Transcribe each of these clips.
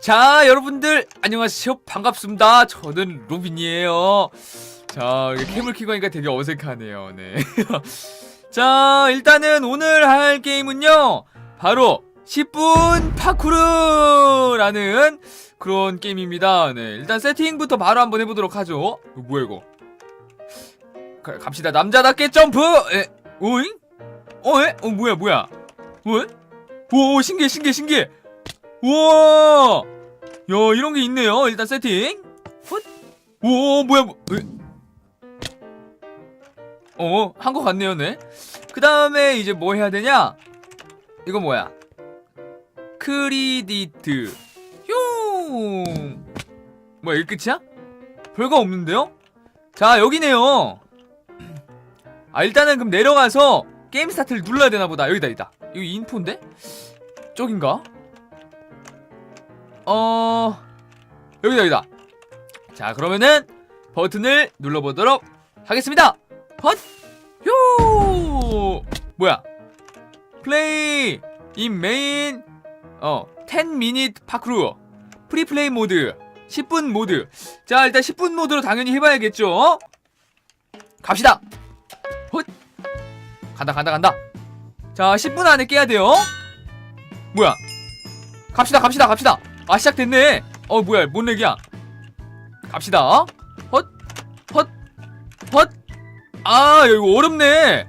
자, 여러분들 안녕하세요. 반갑습니다. 저는 로빈이에요. 자, 캠을 키고 하니까 되게 어색하네요. 네. 자, 일단은 오늘 할 게임은요. 바로 10분 파쿠르라는 그런 게임입니다. 네. 일단 세팅부터 바로 한번 해보도록 하죠. 이거 뭐야 이거? 가, 갑시다. 남자답게 점프. 에, 오잉? 어, 에? 어, 뭐야, 뭐야? 왜? 오, 신기해, 신기해, 신기해. 우와! 야, 이런 게 있네요. 일단 세팅. 헛. 오, 뭐야, 뭐, 에? 어, 한거 같네요, 네. 그 다음에 이제 뭐 해야 되냐? 이거 뭐야? 크리디트. 흉! 뭐야, 이게 끝이야? 별거 없는데요? 자, 여기네요. 아, 일단은 그럼 내려가서 게임 스타트를 눌러야 되나 보다. 여기다, 여기다. 여기 인포인데? 저긴가? 어... 여기다, 여기다. 자, 그러면은 버튼을 눌러보도록 하겠습니다. 헛! 효! 뭐야? 플레이 인 메인 어, 10 미닛 파크루 프리플레이 모드 10분 모드 자 일단 10분 모드로 당연히 해봐야겠죠 갑시다 헛 간다 간다 간다 자 10분 안에 깨야 돼요 뭐야 갑시다 갑시다 갑시다 아 시작됐네. 어 뭐야 뭔 렉이야? 갑시다. 헛헛헛아 이거 어렵네.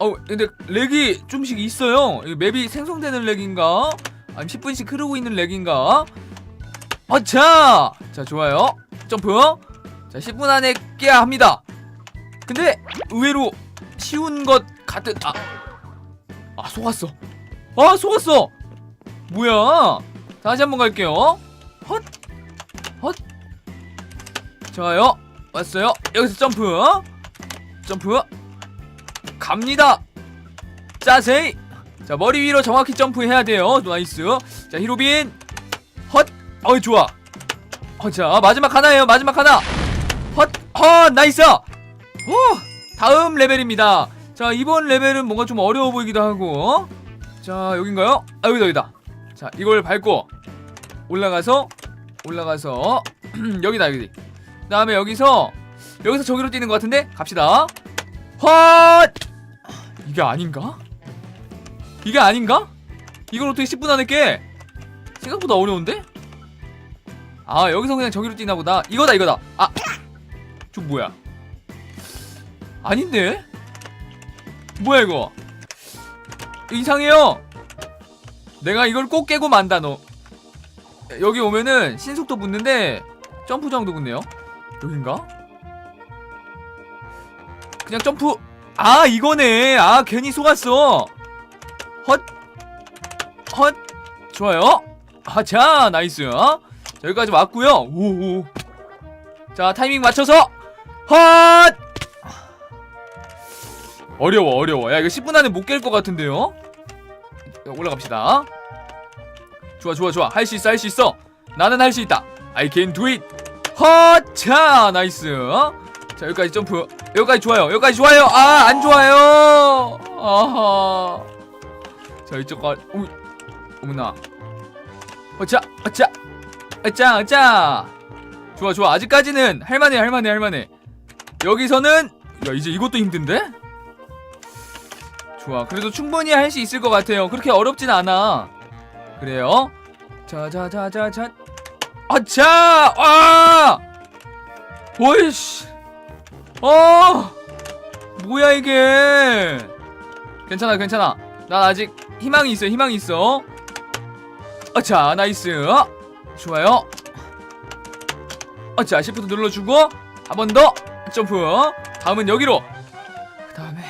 어 근데 렉이 좀씩 있어요. 이거 맵이 생성되는 렉인가? 아니면 10분씩 흐르고 있는 렉인가? 어차 자 좋아요. 점프. 자 10분 안에 깨야 합니다. 근데 의외로 쉬운 것 같은 아, 아 속았어. 아 속았어. 뭐야 다시 한번 갈게요. 헛 헛! 좋아요. 왔어요. 여기서 점프. 점프. 갑니다. 짜세이 자 머리 위로 정확히 점프해야 돼요. 나이스. 자 히로빈. 헛! 어이 좋아. 어, 자 마지막 하나예요. 마지막 하나. 헛 헛 나이스! 오 다음 레벨입니다. 자 이번 레벨은 뭔가 좀 어려워 보이기도 하고. 자 여긴가요? 아 여기다 여기다 자 이걸 밟고 올라가서 올라가서 여기다 여기 그 다음에 여기서 여기서 저기로 뛰는 것 같은데 갑시다 헛 이게 아닌가? 이게 아닌가? 이걸 어떻게 10분 안에 깨? 생각보다 어려운데? 아 여기서 그냥 저기로 뛰나 보다 이거다 이거다 아! 저 뭐야 아닌데? 뭐야 이거 이상해요 내가 이걸 꼭 깨고 만다 너. 여기 오면은 신속도 붙는데 점프 정도 붙네요. 여긴가? 그냥 점프. 아 이거네. 아 괜히 속았어. 헛. 헛. 좋아요. 하자 나이스. 자 여기까지 왔고요. 오오. 자 타이밍 맞춰서 헛. 어려워 어려워. 야 이거 10분 안에 못 깰 것 같은데요? 자, 올라갑시다 좋아 좋아 좋아. 할 수 있어 할 수 있어. 나는 할 수 있다. I can do it. 헛자 나이스. 자 여기까지 점프. 여기까지 좋아요. 여기까지 좋아요. 아 안 좋아요. 아하. 자 이쪽까지 어머 어머나. 어짜 어짜 어짜 어짜 좋아 좋아. 아직까지는 할만해 할만해 할만해. 여기서는 야 이제 이것도 힘든데? 좋아. 그래도 충분히 할 수 있을 것 같아요. 그렇게 어렵진 않아 그래요? 자자자자자. 아차 아! 오이씨. 어! 뭐야 이게? 괜찮아 괜찮아. 난 아직 희망이 있어 희망이 있어. 아차 나이스. 좋아요. 아차 시프트 눌러주고 한 번 더 점프. 다음은 여기로. 그 다음에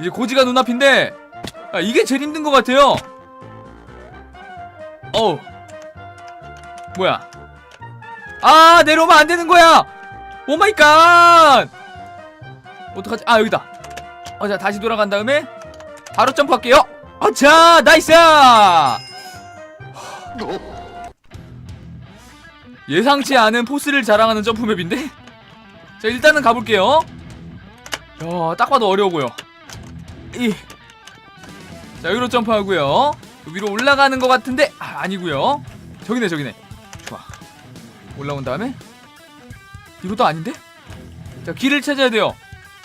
이제 고지가 눈앞인데 아, 이게 제일 힘든 것 같아요. 어우. 뭐야? 아 내려오면 안 되는 거야! 오마이갓! 어떡하지? 아 여기다. 어 자 다시 돌아간 다음에 바로 점프할게요. 어자 나이스! 예상치 않은 포스를 자랑하는 점프맵인데? 자 일단은 가볼게요. 야딱 봐도 어려워 보여. 이. 자 여기로 점프하고요. 위로 올라가는 것 같은데 아, 아니고요. 저기네 저기네. 좋아. 올라온 다음에 이것도 아닌데? 자 길을 찾아야 돼요.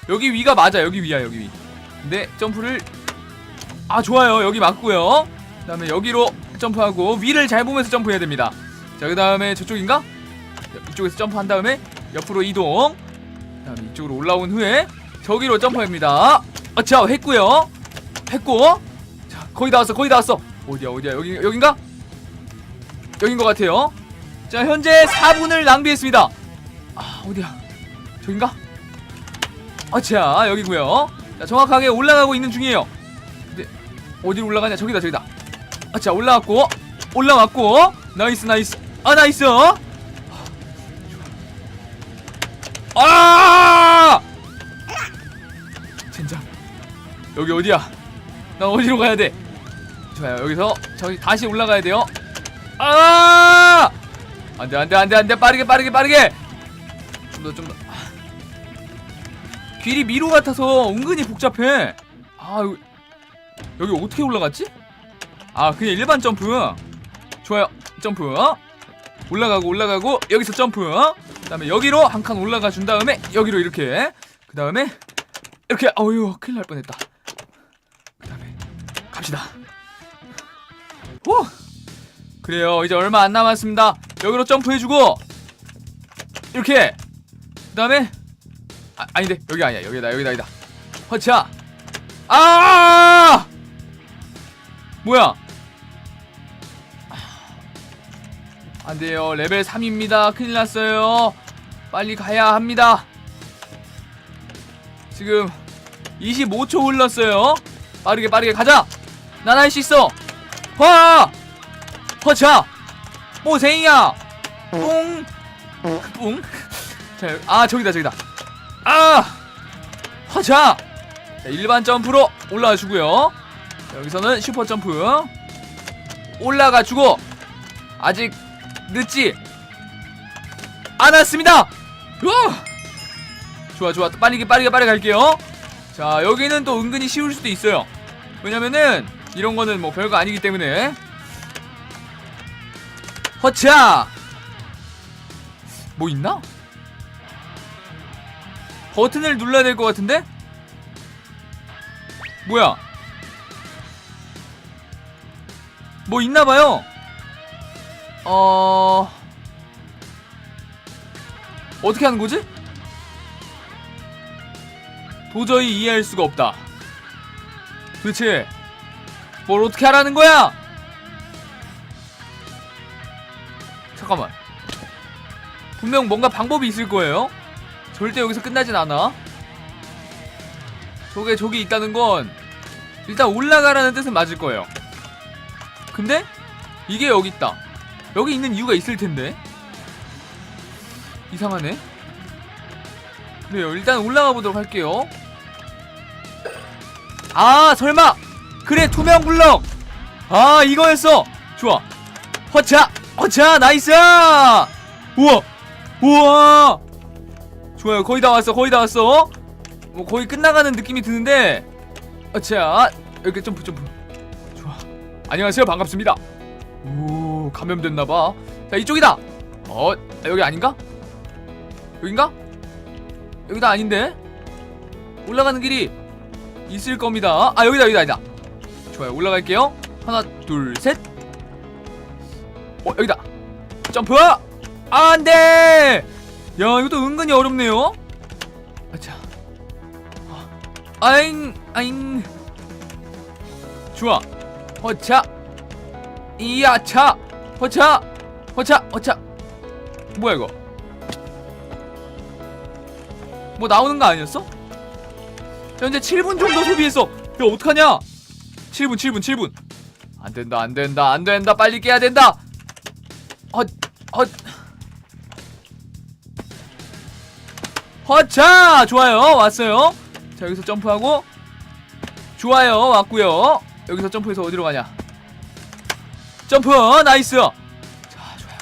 여기 위가 맞아 여기 위야 여기 위. 근데 점프를 아 좋아요. 여기 맞고요. 그 다음에 여기로 점프하고 위를 잘 보면서 점프해야 됩니다. 자 그 다음에 저쪽인가? 이쪽에서 점프한 다음에 옆으로 이동. 그 다음에 이쪽으로 올라온 후에 저기로 점프합니다. 아자 했고요. 했고. 자 거의 다 왔어 거의 다 왔어. 어디야 어디야? 여기 여긴가? 여긴 것 같아요. 자 현재 4분을 낭비했습니다. 아 어디야? 저긴가? 아자 여기고요. 자 정확하게 올라가고 있는 중이에요. 근데 어디로 올라가냐? 저기다 저기다. 아자 올라왔고 올라왔고. 나이스 나이스. 아 나이스. 아! 젠장. 여기 어디야? 나 어디로 가야 돼 좋아요. 여기서 저기 다시 올라가야 돼요. 아! 안돼 안돼 안돼 안돼. 빠르게 빠르게 빠르게. 좀 더 좀 더. 길이 미로 같아서 은근히 복잡해. 아 여기, 여기 어떻게 올라갔지? 아 그냥 일반 점프. 좋아요. 점프. 올라가고 올라가고 여기서 점프. 그 다음에 여기로 한 칸 올라가 준 다음에 여기로 이렇게. 그 다음에 이렇게. 어휴 큰일 날 뻔했다. 그 다음에 갑시다 오! 그래요. 이제 얼마 안 남았습니다. 여기로 점프해주고 이렇게. 그 다음에 아, 아닌데 여기 아니야. 여기다 여기다 여기다. 허차. 아! 뭐야? 안돼요. 레벨 3입니다. 큰일 났어요. 빨리 가야 합니다. 지금 25초 흘렀어요. 빠르게 빠르게 가자. 난할수 있어 화 허차 뽀생이야 뿡 뿡. 자, 아 저기다 저기다. 아, 허자. 자, 일반 점프로 올라가 주고요. 자, 여기서는 슈퍼 점프 올라가 주고 아직 늦지 않았습니다. 우와! 좋아 좋아 빠르게 빠르게 빠르게 갈게요. 자 여기는 또 은근히 쉬울 수도 있어요. 왜냐면은 이런 거는 뭐 별거 아니기 때문에 허차 뭐 있나? 버튼을 눌러야 될 것 같은데? 뭐야? 뭐 있나봐요. 어... 어떻게 하는 거지? 도저히 이해할 수가 없다. 도대체 뭘 어떻게 하라는 거야? 잠깐만. 분명 뭔가 방법이 있을 거예요. 절대 여기서 끝나진 않아. 저게 저기 있다는 건 일단 올라가라는 뜻은 맞을 거예요. 근데 이게 여기 있다. 여기 있는 이유가 있을 텐데. 이상하네. 그래요. 일단 올라가 보도록 할게요. 아, 설마. 그래, 투명 블럭. 아, 이거였어. 좋아. 허차. 허차. 나이스. 우와. 우와. 좋아요. 거의 다 왔어. 거의 다 왔어. 뭐 거의 끝나가는 느낌이 드는데. 자, 이렇게 점프 점프. 좋아. 안녕하세요. 반갑습니다. 오, 감염됐나 봐. 자, 이쪽이다. 어, 여기 아닌가? 여긴가? 여기다 아닌데? 올라가는 길이 있을 겁니다. 아, 여기다, 여기다, 여기다. 좋아요. 올라갈게요. 하나, 둘, 셋. 어, 여기다. 점프! 아, 안 돼! 야 이것도 은근히 어렵네요 아차 아, 아잉 아잉 좋아 허차 이야차 허차 허차 허차 뭐야 이거 뭐 나오는 거 아니었어? 자 현재 7분 정도 소비했어 야 어떡하냐 7분 7분 7분. 안 된다 안 된다 안 된다. 빨리 깨야 된다. 헛 헛. 허차 좋아요. 왔어요. 자 여기서 점프하고. 좋아요 왔고요. 여기서 점프해서 어디로 가냐? 점프 나이스. 자 좋아요.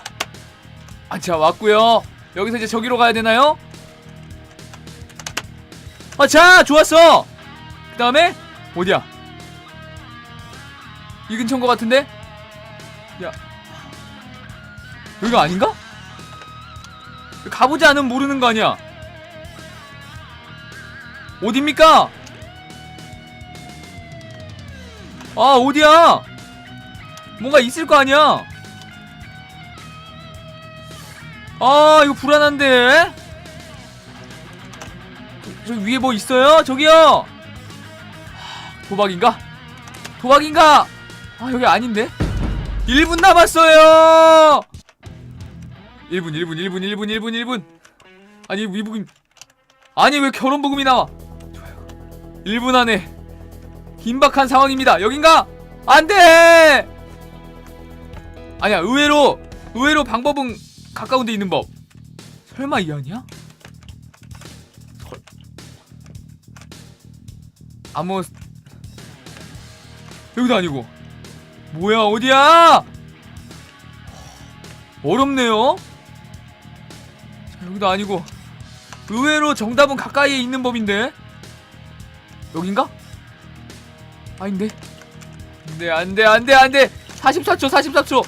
아자 왔고요. 여기서 이제 저기로 가야 되나요? 아자 좋았어. 그 다음에 어디야 이 근처인 것 같은데? 야 여기가 아닌가? 가보지 않으면 모르는 거 아니야 어딥니까? 아 어디야? 뭔가 있을 거 아니야? 아 이거 불안한데? 저, 저 위에 뭐 있어요? 저기요! 하, 도박인가? 도박인가? 아 여기 아닌데? 1분 남았어요! 1분 1분 1분 1분 1분 1분 아니 위복임 아니 왜 결혼복음이 나와 좋아요 1분 안에 긴박한 상황입니다 여긴가? 안돼! 아니야 의외로 의외로 방법은 가까운 데 있는 법 설마 이 아니야? 설... 아무 여기도 아니고 뭐야 어디야? 어렵네요. 자, 여기도 아니고. 의외로 정답은 가까이에 있는 법인데. 여긴가? 아닌데? 안돼 안돼 안돼. 안돼 44초 44초.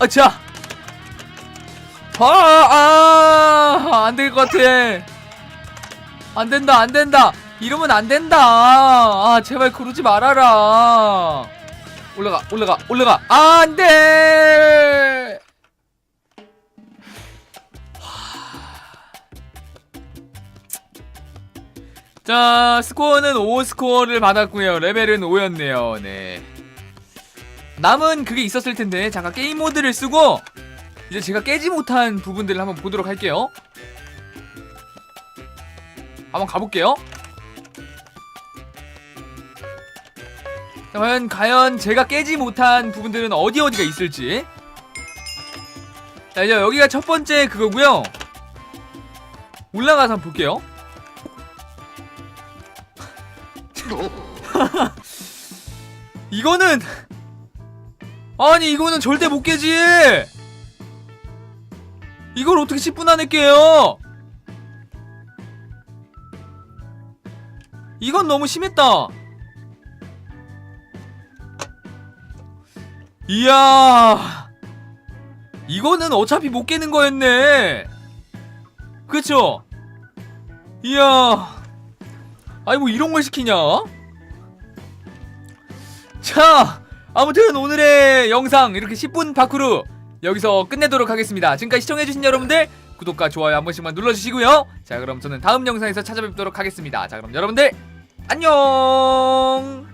아차 아아 안될 것 같아. 안 된다 안 된다. 이러면 안 된다. 아 제발 그러지 말아라 올라가 올라가 올라가. 아, 안돼! 자 스코어는 5 스코어를 받았고요. 레벨은 5였네요. 네. 남은 그게 있었을 텐데 잠깐 게임 모드를 쓰고 이제 제가 깨지 못한 부분들을 한번 보도록 할게요. 한번 가볼게요 과연 과연 제가 깨지 못한 부분들은 어디 어디가 있을지. 자 이제 여기가 첫 번째 그거고요. 올라가서 한번 볼게요. 이거는 아니 이거는 절대 못 깨지! 이걸 어떻게 10분 안에 깨요? 이건 너무 심했다 이야 이거는 어차피 못 깨는 거였네. 그쵸? 이야 아니 뭐 이런 걸 시키냐? 자 아무튼 오늘의 영상 이렇게 10분 파크루 여기서 끝내도록 하겠습니다. 지금까지 시청해주신 여러분들 구독과 좋아요 한 번씩만 눌러주시고요. 자 그럼 저는 다음 영상에서 찾아뵙도록 하겠습니다. 자 그럼 여러분들 안녕